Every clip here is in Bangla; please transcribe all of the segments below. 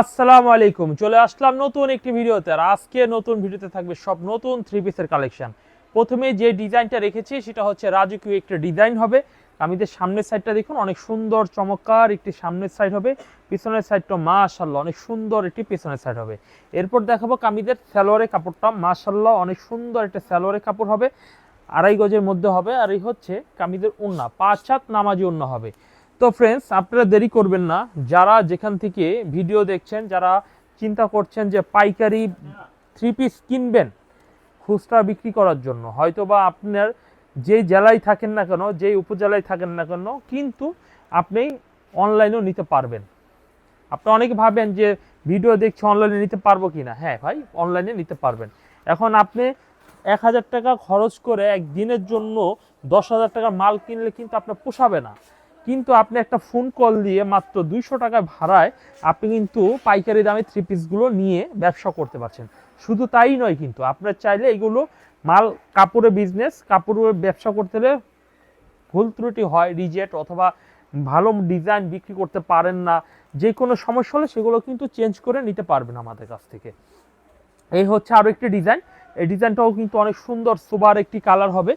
আসসালামু আলাইকুম। চলে আসলাম নতুন একটি ভিডিওতে আর আজকে নতুন ভিডিওতে থাকবে সব নতুন থ্রি পিসের কালেকশন প্রথমে যে ডিজাইনটা রেখেছি সেটা হচ্ছে রাজকীয় একটা ডিজাইন হবে। কামিজের সামনের সাইডটা দেখুন, অনেক সুন্দর, চমৎকার একটি সামনের সাইড হবে। পিছনের সাইডটা মাশাল্লাহ অনেক সুন্দর একটি পিছনের সাইড হবে। এরপর দেখাবো কামিদের স্যালোয়ারের কাপড়টা। মাশাল্লাহ অনেক সুন্দর একটা স্যালোয়ারের কাপড় হবে। আড়াই গজের মধ্যে হবে। আর এই হচ্ছে কামিদের ওন্না পাঁচ সাত নামাজি ওন্না হবে। তো ফ্রেন্ডস আপনারা দেরি করবেন না। যারা যেখান থেকে ভিডিও দেখছেন, যারা চিন্তা করছেন যে পাইকারি থ্রি পিস কিনবেন, খুচরা বিক্রি করার জন্য হয়তো বা আপনার যে জেলায় থাকেন না কেন যেই উপজেলায় থাকেন না কেন, কিন্তু আপনি অনলাইনেও নিতে পারবেন। আপনি অনেকে ভাবেন যে ভিডিও দেখছি অনলাইনে নিতে পারব কি না হ্যাঁ ভাই অনলাইনে নিতে পারবেন। এখন আপনি এক হাজার টাকা খরচ করে একদিনের জন্য দশ হাজার টাকার মাল কিনলে কিন্তু আপনার পোষাবে না। কিন্তু আপনি একটা ফোন কল দিয়ে মাত্র দুইশো টাকা ভাড়ায় আপনি কিন্তু পাইকারি দামে থ্রি পিসগুলো নিয়ে ব্যবসা করতে পারছেন। শুধু তাই নয় কিন্তু আপনার চাইলে এগুলো মাল কাপড়ের বিজনেস কাপড়ের ব্যবসা করতে হলে ভুল ত্রুটি হয় রিজেক্ট অথবা ভালো ডিজাইন বিক্রি করতে পারেন না যে কোনো সমস্যা হলে সেগুলো কিন্তু চেঞ্জ করে নিতে পারবেন আমাদের কাছ থেকে। এই হচ্ছে আরও একটি ডিজাইন এই ডিজাইনটাও কিন্তু অনেক সুন্দর, সুবার একটি কালার হবে,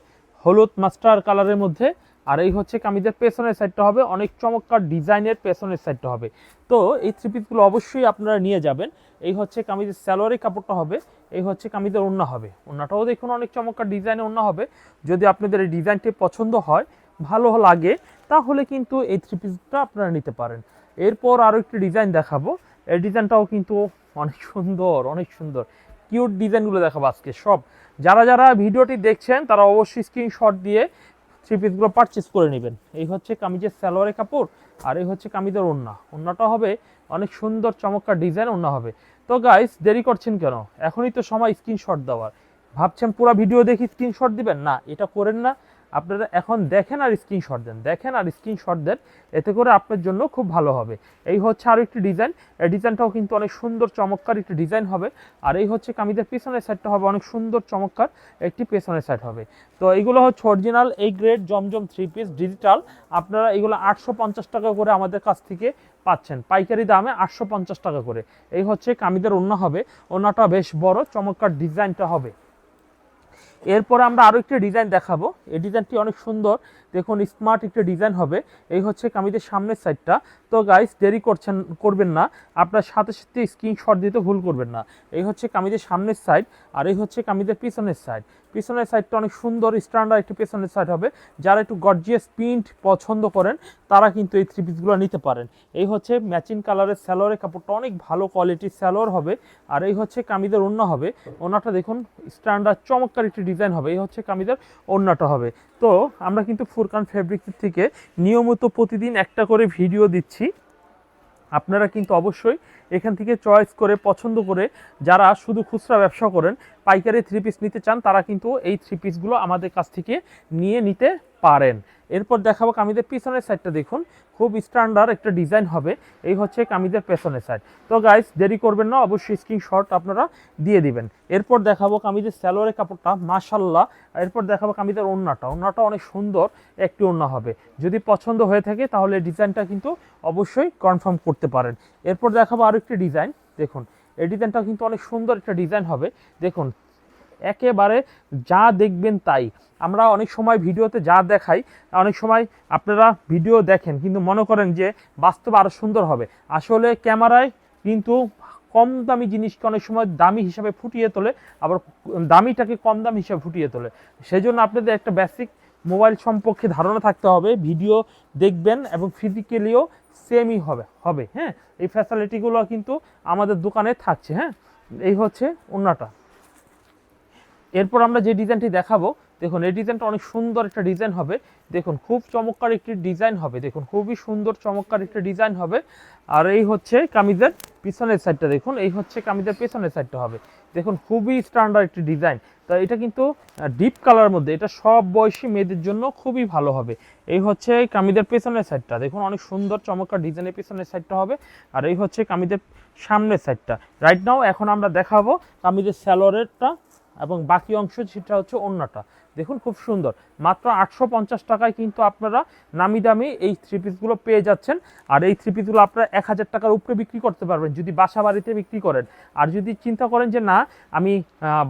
হলুদ মাস্টার কালারের মধ্যে। আর এই হচ্ছে কামিজের পেছনের সাইডটা হবে, অনেক চমৎকার ডিজাইনের পেছনের সাইডটা হবে। তো এই থ্রি পিসগুলো অবশ্যই আপনারা নিয়ে যাবেন। এই হচ্ছে কামিজের স্যালোয়ারি কাপড়টা হবে, এই হচ্ছে কামিজের ওন্না হবে। ওন্নাটাও দেখুন অনেক চমৎকার ডিজাইনের ওন্না হবে। যদি আপনাদের এই ডিজাইনটি পছন্দ হয়, ভালো লাগে, তাহলে কিন্তু এই থ্রি পিসটা আপনারা নিতে পারেন। এরপর আরও একটি ডিজাইন দেখাবো। এই ডিজাইনটাও কিন্তু অনেক সুন্দর অনেক সুন্দর। কিউট ডিজাইনগুলো দেখাবো আজকে সব। যারা যারা ভিডিওটি দেখছেন, তারা অবশ্যই স্ক্রিনশট দিয়ে থ্রি পিসগুলো পারচেস করে নেবেন। এই হচ্ছে কামিজের সালোয়ারের কাপড় আর এই হচ্ছে কামিজের ওন্না ওন্নাটা হবে অনেক সুন্দর চমৎকার ডিজাইন ওন্না হবে। তো গাইস দেরি করছেন কেন? এখনই তো সময় স্ক্রিনশট দেওয়ার। ভাবছেন পুরো ভিডিও দেখি স্ক্রিনশট দিবেন? না, এটা করেন না। আপনারা এখন দেখেন আর স্ক্রিনশট দেন, দেখেন আর স্ক্রিনশট দেন, এতে করে আপনার জন্য খুব ভালো হবে। এই হচ্ছে আরও একটি ডিজাইন এই ডিজাইনটাও কিন্তু অনেক সুন্দর, চমৎকার একটি ডিজাইন হবে। আর এই হচ্ছে কামিজের পেছনের সাইডটা হবে অনেক সুন্দর, চমৎকার একটি পেছনের সাইড হবে। তো এইগুলো হচ্ছে অরিজিনাল এই grade Zamzam three piece digital আপনারা এগুলো আটশো পঞ্চাশ টাকা করে আমাদের কাছ থেকে পাচ্ছেন। পাইকারি দামে আটশো পঞ্চাশ টাকা করে। এই হচ্ছে কামিদের ওন্না হবে। ওন্নাটা বেশ বড়, চমৎকার ডিজাইনটা হবে। এরপরে আমরা আরও একটি ডিজাইন দেখাবো। এই ডিজাইনটি অনেক সুন্দর। দেখুন, স্মার্ট একটি ডিজাইন হবে। এই হচ্ছে কামিজের সামনের সাইডটা। তো গাইস দেরি করছেন, করবেন না। আপনার সাথে সাথে স্ক্রিনশট দিতে ভুল করবেন না। এই হচ্ছে কামিজের সামনের সাইড আর এই হচ্ছে কামিজের পিছনের সাইড পিছনের সাইডটা অনেক সুন্দর স্ট্যান্ডার্ড একটি পেছনের সাইড হবে। যারা একটু গর্জিয়াস প্রিন্ট পছন্দ করেন, তারা কিন্তু এই থ্রি পিসগুলো নিতে পারেন। এই হচ্ছে ম্যাচিং কালারের স্যালোয়ারের কাপড়টা অনেক ভালো কোয়ালিটির স্যালোয়ার হবে। আর এই হচ্ছে কামিদের ওড়না হবে। ওড়নাটা দেখুন স্ট্যান্ডার্ড চমৎকার একটি ডিজাইন হবে। এই হচ্ছে কামিদের ওড়নাটা হবে। তো আমরা কিন্তু ফুরকান ফেব্রিক্স থেকে নিয়মিত প্রতিদিন একটা করে ভিডিও দিচ্ছি। আপনারা কিন্তু অবশ্যই এখান থেকে চয়েস করে, পছন্দ করে যারা শুধু খুচরা ব্যবসা করেন, পাইকারি থ্রি পিস নিতে চান, তারা কিন্তু এই থ্রি পিসগুলো আমাদের কাছ থেকে নিয়ে নিতে পারেন। এরপর দেখাবো কামিজের পিছনের সাইডটা দেখুন। খুব স্ট্যান্ডার্ড একটা ডিজাইন হবে। এই হচ্ছে কামিজের পেছনের সাইড তো গাইস দেরি করবেন না, অবশ্যই স্ক্রিনশট আপনারা দিয়ে দিবেন। এরপর দেখাবো কামিজের স্যালোয়ারের কাপড়টা মাশাল্লাহ এরপর দেখাবো কামিজের ওড়নাটা ওড়নাটা অনেক সুন্দর একটি ওড়না হবে। যদি পছন্দ হয়ে থাকে, তাহলে ডিজাইনটা কিন্তু অবশ্যই কনফার্ম করতে পারেন। এরপর দেখাবো আরও একটি ডিজাইন দেখুন, এই ডিজাইনটা কিন্তু অনেক সুন্দর একটা ডিজাইন হবে। দেখুন একেবারে যা দেখবেন তাই। আমরা অনেক সময় ভিডিওতে যা দেখাই, অনেক সময় আপনারা ভিডিও দেখেন, কিন্তু মনে করেন যে বাস্তব আরও সুন্দর হবে। আসলে ক্যামেরায় কিন্তু কম দামি জিনিসকে অনেক সময় দামি হিসাবে ফুটিয়ে তোলে, আবার দামিটাকে কম দামি হিসাবে ফুটিয়ে তোলে। সেই জন্য আপনাদের একটা বেসিক মোবাইল সম্পর্কে ধারণা থাকতে হবে ভিডিও দেখবেন এবং ফিজিক্যালিও সেমই হবে হবে হ্যাঁ? এই ফ্যাসিলিটিগুলো কিন্তু আমাদের দোকানে থাকছে হ্যাঁ? এই হচ্ছে অন্যটা এরপর আমরা যে ডিজাইনটি দেখাবো, দেখুন, এই ডিজাইনটা অনেক সুন্দর একটা ডিজাইন হবে। দেখুন, খুব চমৎকার একটি ডিজাইন হবে। দেখুন, খুবই সুন্দর, চমৎকার একটা ডিজাইন হবে। আর এই হচ্ছে কামিজের পিছনের সাইডটা, দেখুন, এই হচ্ছে কামিজের পেছনের সাইডটা হবে। দেখুন, খুবই স্ট্যান্ডার্ড একটি ডিজাইন। তো এটা কিন্তু ডিপ কালার মধ্যে, এটা সব বয়সী মেয়েদের জন্য খুবই ভালো হবে। এই হচ্ছে কামিদের পেছনের সাইডটা। দেখুন, অনেক সুন্দর, চমৎকার ডিজাইনের পেছনের সাইডটা হবে। আর এই হচ্ছে কামিদের সামনের সাইডটা। রাইট নাও এখন আমরা দেখাবো কামিদের স্যালোয়ারেরটা এবং বাকি অংশ সেটা হচ্ছে অন্যটা। দেখুন, খুব সুন্দর। মাত্র আটশো পঞ্চাশ টাকায় কিন্তু আপনারা নামি দামি এই থ্রি পিসগুলো পেয়ে যাচ্ছেন। আর এই থ্রি পিসগুলো আপনারা এক হাজার টাকার উপরে বিক্রি করতে পারবেন যদি বাসা বাড়িতে বিক্রি করেন। আর যদি চিন্তা করেন যে, না, আমি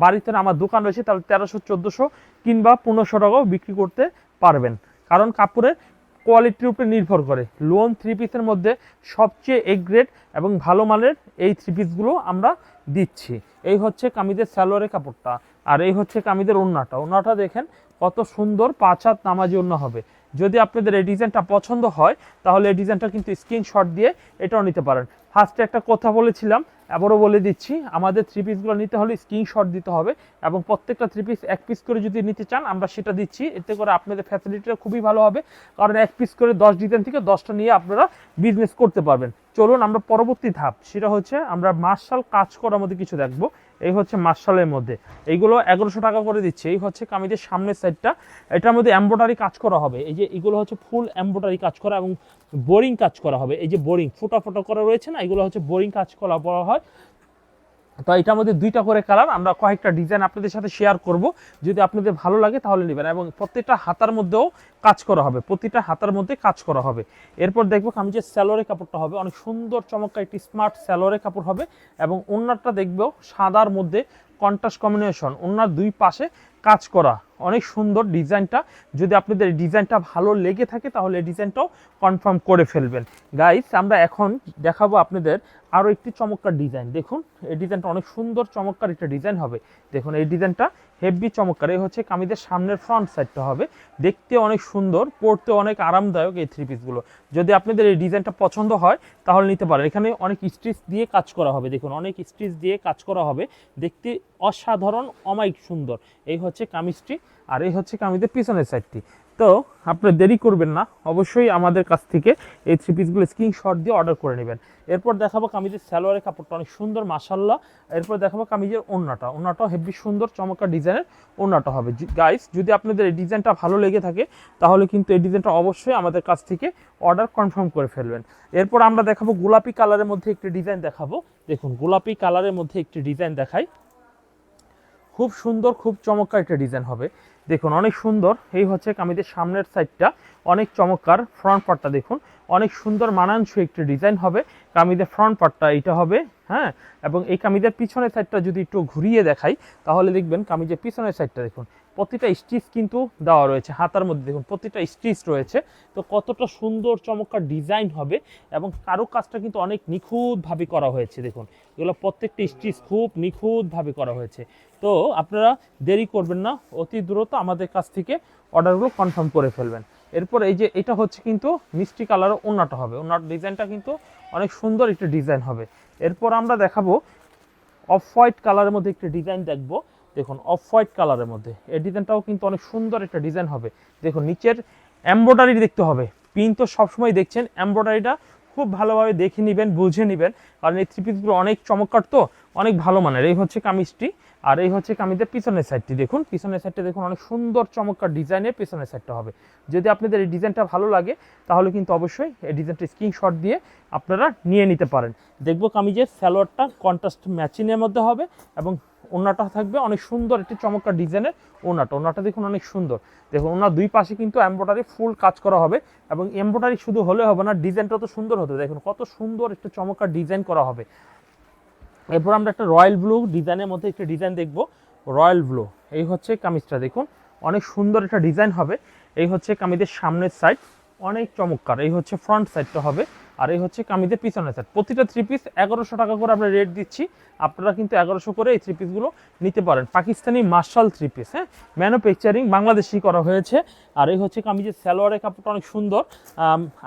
বাড়িতে আমার দোকান রয়েছে, তাহলে তেরোশো, চোদ্দোশো কিংবা পনেরোশো টাকাও বিক্রি করতে পারবেন। কারণ কাপড়ের কোয়ালিটির উপরে নির্ভর করে। লোন থ্রি পিসের মধ্যে সবচেয়ে এ গ্রেড এবং ভালো মানের এই থ্রি পিসগুলো আমরা দিচ্ছি। এই হচ্ছে কামিদের স্যালোয়ারের কাপড়টা আর এই হচ্ছে কামিদের ওড়নাটা ওড়নাটা দেখেন কত সুন্দর পাঁচ হাত নামাজি ওড়না হবে। যদি আপনাদের এই ডিজাইনটা পছন্দ হয়, তাহলে এই ডিজাইনটা কিন্তু স্ক্রিনশট দিয়ে এটাও নিতে পারেন। ফার্স্টে একটা কথা বলেছিলাম আবারও বলে দিচ্ছি, আমাদের থ্রি পিসগুলো নিতে হলে স্ক্রিনশট দিতে হবে এবং প্রত্যেকটা থ্রি পিস এক পিস করে যদি নিতে চান, আমরা সেটা দিচ্ছি। এতে করে আপনাদের ফ্যাসিলিটিটা খুবই ভালো হবে। কারণ এক পিস করে দশ ডিজাইন থেকে দশটা নিয়ে আপনারা বিজনেস করতে পারবেন। চলুন আমরা পরবর্তী ধাপ, সেটা হচ্ছে আমরা মার্শাল কাজ করার মধ্যে কিছু দেখব। এই হচ্ছে মার্শালের মধ্যে। এইগুলো এগারোশো টাকা করে দিচ্ছে। এই হচ্ছে কামিজের সামনের সাইডটা এটার মধ্যে এম্ব্রয়ডারি কাজ করা হবে। এই যে এগুলো হচ্ছে ফুল এম্ব্রয়ডারি কাজ করা এবং বোরিং কাজ করা হবে। এই যে বোরিং ফোটা ফোটা করা রয়েছে না? এগুলো হচ্ছে বোরিং কাজ করা বলা হয়। তো এটার মধ্যে দুইটা করে কালার আমরা কয়েকটা ডিজাইন আপনাদের সাথে শেয়ার করব। যদি আপনাদের ভালো লাগে তাহলে নেবেন এবং প্রত্যেকটা হাতার মধ্যেও কাজ করা হবে। প্রতিটা হাতার মধ্যে কাজ করা হবে। এরপর দেখব আমি যে স্যালোরে কাপড়টা হবে, অনেক সুন্দর চমৎকার একটি স্মার্ট স্যালোরে কাপড় হবে এবং ওনারটা দেখবেও সাদার মধ্যে কন্ট্রাস্ট কম্বিনেশন ওনার দুই পাশে কাজ করা। অনেক সুন্দর ডিজাইনটা। যদি আপনাদের ডিজাইনটা ভালো লেগে থাকে, তাহলে ডিজাইনটাও কনফার্ম করে ফেলবেন। গাইস আমরা এখন দেখাবো আপনাদের আরও একটি চমৎকার ডিজাইন। দেখুন, এই ডিজাইনটা অনেক সুন্দর, চমৎকার একটা ডিজাইন হবে। দেখুন, এই ডিজাইনটা হেভি চমৎকার। এই হচ্ছে কামিজের সামনের ফ্রন্ট সাইডটা হবে। দেখতে অনেক সুন্দর, পরতে অনেক আরামদায়ক এই থ্রি পিসগুলো যদি আপনাদের এই ডিজাইনটা পছন্দ হয়, তাহলে নিতে পারেন। এখানে অনেক স্টিচ দিয়ে কাজ করা হবে। দেখুন, অনেক স্টিচ দিয়ে কাজ করা হবে। দেখতে অসাধারণ, অমায়িক সুন্দর। এই হচ্ছে কামিজটি আর এই হচ্ছে কামিজের পিছনের সাইডটি তো আপনি দেরি করবেন না, অবশ্যই আমাদের কাছ থেকে এই থ্রি পিসগুলো স্ক্রিনশট দিয়ে অর্ডার করে নেবেন। এরপর দেখাবো কামিজের সালোয়ারের কাপড়টা, অনেক সুন্দর মাসাল্লাহ এরপর দেখাবো কামিজের ওড়নাটা। ওড়নাটাও হেভি সুন্দর, চমৎকার ডিজাইনের ওড়নাটা হবে। গাইস যদি আপনাদের এই ডিজাইনটা ভালো লেগে থাকে, তাহলে কিন্তু এই ডিজাইনটা অবশ্যই আমাদের কাছ থেকে অর্ডার কনফার্ম করে ফেলবেন। এরপর আমরা দেখাবো গোলাপি কালারের মধ্যে একটি ডিজাইন দেখাবো। দেখুন, গোলাপি কালারের মধ্যে একটি ডিজাইন দেখাই। খুব সুন্দর, খুব চমৎকার একটা ডিজাইন হবে। দেখুন, অনেক সুন্দর। এই হচ্ছে কামিজের সামনের সাইডটা। অনেক চমৎকার ফ্রন্ট পার্টটা দেখুন। অনেক সুন্দর, মানানসই একটি ডিজাইন হবে। কামিজের ফ্রন্ট পার্টটা এটা হবে হ্যাঁ? এবং এই কামিজের পিছনের সাইডটা যদি একটু ঘুরিয়ে দেখাই, তাহলে দেখবেন কামিজের পিছনের সাইডটা দেখুন। প্রতিটা স্টিচ কিন্তু দেওয়া রয়েছে, হাতার মধ্যে দেখুন প্রতিটা স্টিচ রয়েছে। তো কতটা সুন্দর, চমৎকার ডিজাইন হবে এবং কারও কাজটা কিন্তু অনেক নিখুঁতভাবে করা হয়েছে, দেখুন। এগুলো প্রত্যেকটা স্টিচ খুব নিখুঁতভাবে করা হয়েছে। তো আপনারা দেরি করবেন না, অতি দ্রুত আমাদের কাছ থেকে অর্ডারগুলো কনফার্ম করে ফেলবেন। এরপর এই যে, এটা হচ্ছে কিন্তু মিষ্টি কালারও ওনাটা হবে। ওনার ডিজাইনটা কিন্তু অনেক সুন্দর একটা ডিজাইন হবে। এরপর আমরা দেখাবো অফ হোয়াইট কালারের মধ্যে একটি ডিজাইন দেখব। দেখুন অফ হোয়াইট কালারের মধ্যে। এই ডিজাইনটাও কিন্তু অনেক সুন্দর একটা ডিজাইন হবে। দেখুন, নিচের এমব্রয়ডারি দেখতে হবে। পিন তো সবসময় দেখছেন এমব্রয়ডারিটা খুব ভালোভাবে দেখে নেবেন, বুঝে নেবেন। কারণ এই থ্রি পিসগুলো অনেক চমৎকার তো, অনেক ভালো মানের। এই হচ্ছে কামিজটি, আর এই হচ্ছে কামিজের পিছনের সাইডটি দেখুন, পিছনের সাইডটা দেখুন, অনেক সুন্দর, চমৎকার ডিজাইনের পিছনের সাইডটা হবে। যদি আপনাদের এই ডিজাইনটা ভালো লাগে, তাহলে কিন্তু অবশ্যই এই ডিজাইনটা স্ক্রিনশট দিয়ে আপনারা নিয়ে নিতে পারেন। দেখব কামিজের স্যালোয়ারটা কন্ট্রাস্ট ম্যাচিংয়ের মধ্যে হবে এবং ওনাটা থাকবে অনেক সুন্দর একটি চমৎকার ডিজাইনের ওনাটা। ওনাটা দেখুন অনেক সুন্দর। দেখুন, ওনার দুই পাশে কিন্তু এমব্রয়ডারি ফুল কাজ করা হবে এবং এমব্রয়ডারি শুধু হলে হবে না ডিজাইনটা তো সুন্দর হতে দেখুন, কত সুন্দর একটা চমৎকার ডিজাইন করা হবে। এরপর আমরা একটা রয়্যাল ব্লু ডিজাইনের মধ্যে একটা ডিজাইন দেখব। রয়্যাল ব্লু, এই হচ্ছে কামিজটা। দেখুন, অনেক সুন্দর একটা ডিজাইন হবে। এই হচ্ছে কামিজের সামনের সাইড অনেক চমৎকার। এই হচ্ছে ফ্রন্ট সাইডটা হবে। আর এই হচ্ছে কামিজের পিছনের সাইড প্রতিটা থ্রি পিস এগারোশো টাকা করে আমরা রেট দিচ্ছি। আপনারা কিন্তু এগারোশো করে এই থ্রি পিসগুলো নিতে পারেন। পাকিস্তানি মার্শাল থ্রি পিস হ্যাঁ? ম্যানুফ্যাকচারিং বাংলাদেশি করা হয়েছে। আর এই হচ্ছে কামিজের সালোয়ারের কাপড়টা অনেক সুন্দর।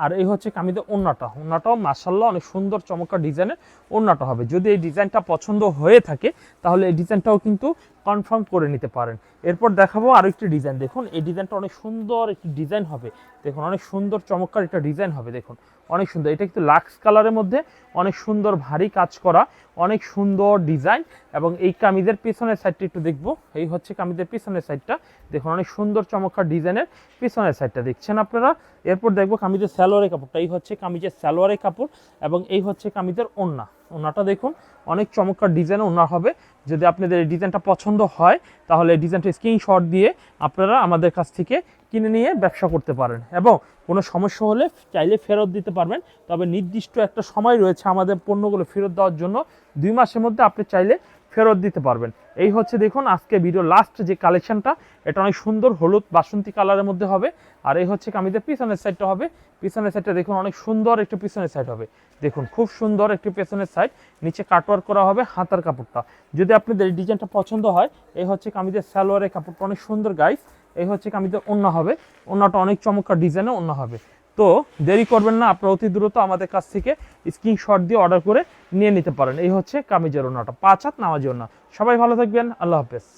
আর এই হচ্ছে কামিজের ওন্নাটা। ওন্নাটাও মার্শাল্লাহ অনেক সুন্দর, চমৎকার ডিজাইনের ওন্নাটা হবে। যদি এই ডিজাইনটা পছন্দ হয়ে থাকে, তাহলে এই ডিজাইনটাও কিন্তু কনফার্ম করে নিতে পারেন। এরপর দেখাবো আরও একটি ডিজাইন। দেখুন, এই ডিজাইনটা অনেক সুন্দর একটি ডিজাইন হবে। দেখুন, অনেক সুন্দর, চমৎকার একটা ডিজাইন হবে। দেখুন অনেক সুন্দর। এটা কিন্তু লাক্স কালারের মধ্যে অনেক সুন্দর, ভারী কাজ করা, অনেক সুন্দর ডিজাইন এবং এই কামিজের পিছনের সাইডটা একটু দেখব। এই হচ্ছে কামিজের পিছনের সাইডটা। দেখুন, অনেক সুন্দর, চমৎকার ডিজাইনের পিছনের সাইডটা দেখছেন আপনারা? এরপর দেখব কামিজের স্যালোয়ারের কাপড়টা। এই হচ্ছে কামিজের স্যালোয়ারের কাপড় এবং এই হচ্ছে কামিজের ওড়না ওনাটা দেখুন, অনেক চমৎকার ডিজাইন ওনার হবে। যদি আপনাদের ডিজাইনটা পছন্দ হয়, তাহলে ডিজাইনটা স্ক্রিনশট দিয়ে আপনারা আমাদের কাছ থেকে কিনে নিয়ে ব্যবসা করতে পারেন। এবং কোনো সমস্যা হলে চাইলে ফেরত দিতে পারবেন। তবে নির্দিষ্ট একটা সময় রয়েছে আমাদের পণ্যগুলো ফেরত দেওয়ার জন্য। দুই মাসের মধ্যে আপনি চাইলে ফেরত দিতে পারবেন। এই হচ্ছে দেখুন আজকে ভিডিও লাস্ট যে কালেকশনটা এটা অনেক সুন্দর হলুদ বাসন্তী কালারের মধ্যে হবে। আর এই হচ্ছে কামিজের পিছনের সাইডটা হবে। পিছনের সাইডটা দেখুন অনেক সুন্দর একটি পিছনের সাইড হবে। দেখুন খুব সুন্দর একটি পেছনের সাইড নিচে কাটওয়ার্ক করা হবে হাতার কাপড়টা। যদি আপনাদের এই ডিজাইনটা পছন্দ হয়, এই হচ্ছে কামিজের সালোয়ারের কাপড়টা অনেক সুন্দর গাইস এই হচ্ছে কামিজের অন্য হবে। অন্যটা অনেক চমৎকার ডিজাইনে অন্য হবে। তো দেরি করবেন না, আপনারা অতি দ্রুত আমাদের কাছ থেকে স্ক্রিনশট দিয়ে অর্ডার করে নিয়ে নিতে পারেন। এই হচ্ছে কামিজের ওনাটা পাঁচ হাত নামাজি ওনা সবাই ভালো থাকবেন। আল্লাহ হাফেজ।